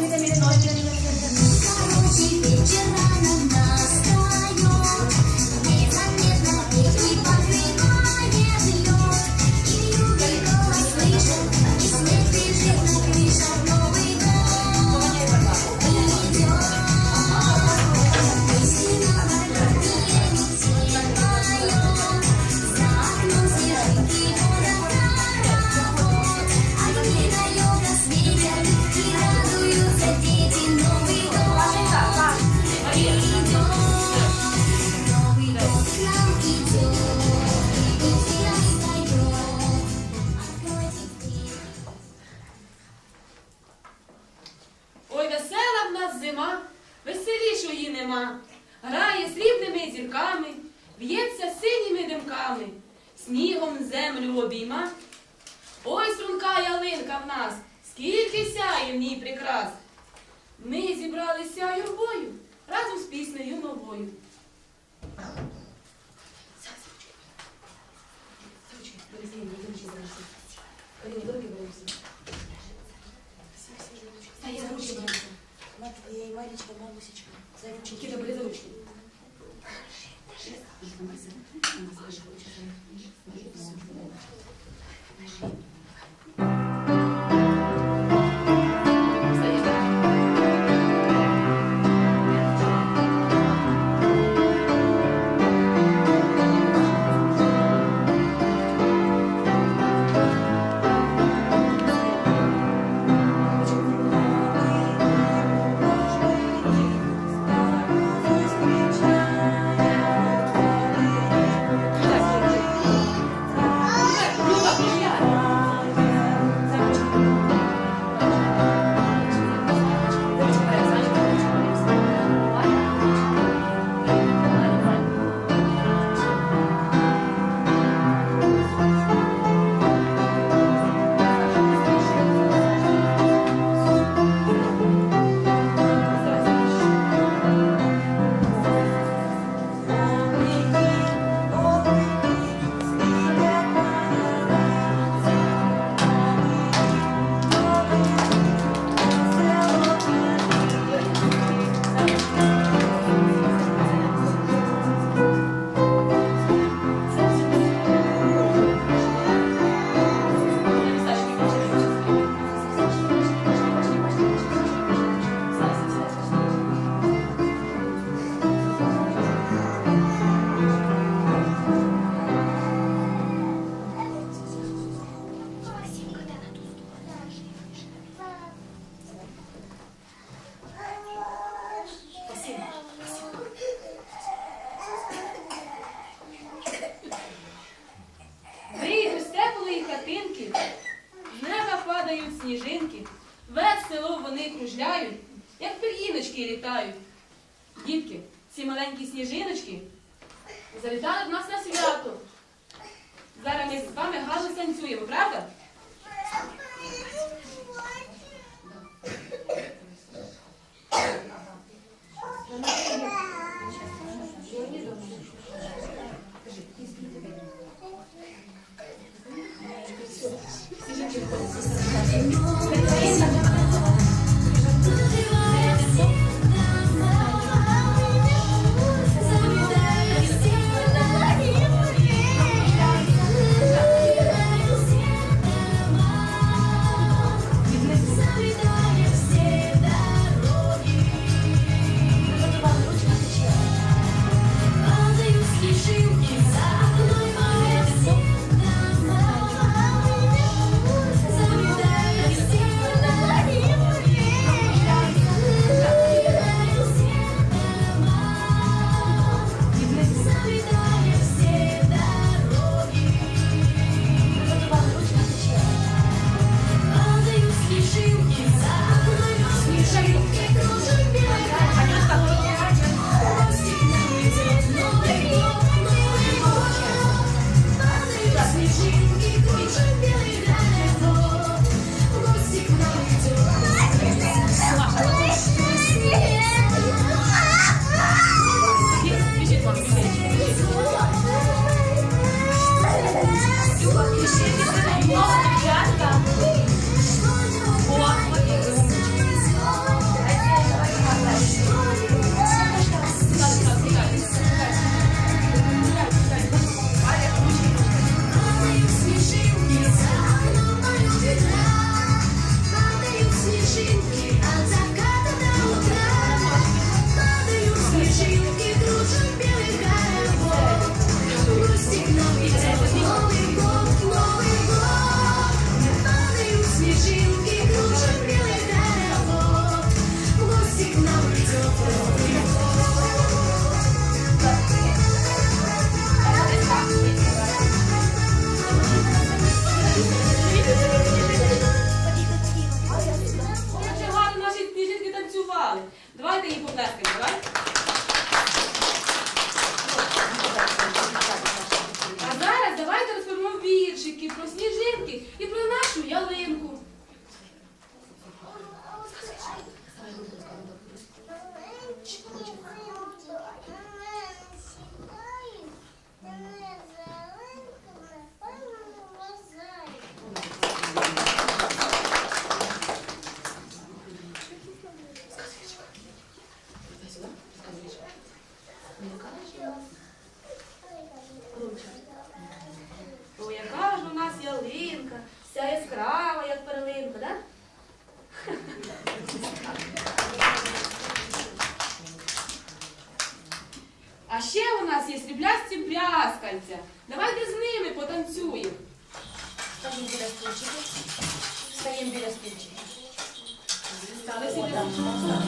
Ele também é nós, ele é nós, ele é nós. Ой, струнка ялинка в нас, скільки сяє в ній прикрас. Ми зібралися юрбою разом з піснею новою. Матвей, Маричка, Мамусечка, за ручки. Які добрі за ручки. Завітали до нас на свято. Зараз ми з вами гарно танцюємо, правда?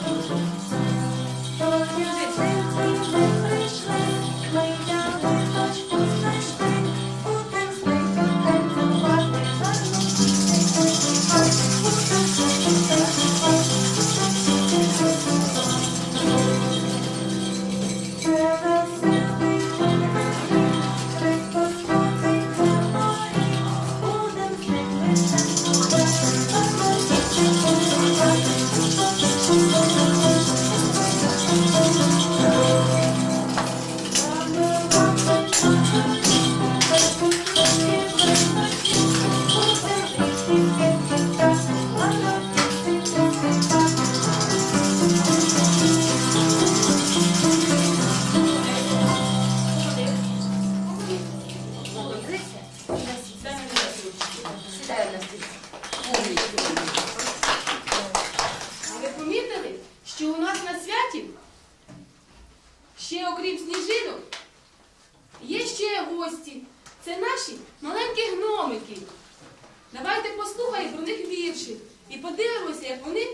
Music. окрім сніжинок, є ще гості. Це наші маленькі гномики. Давайте послухаємо про них вірші і подивимося, як вони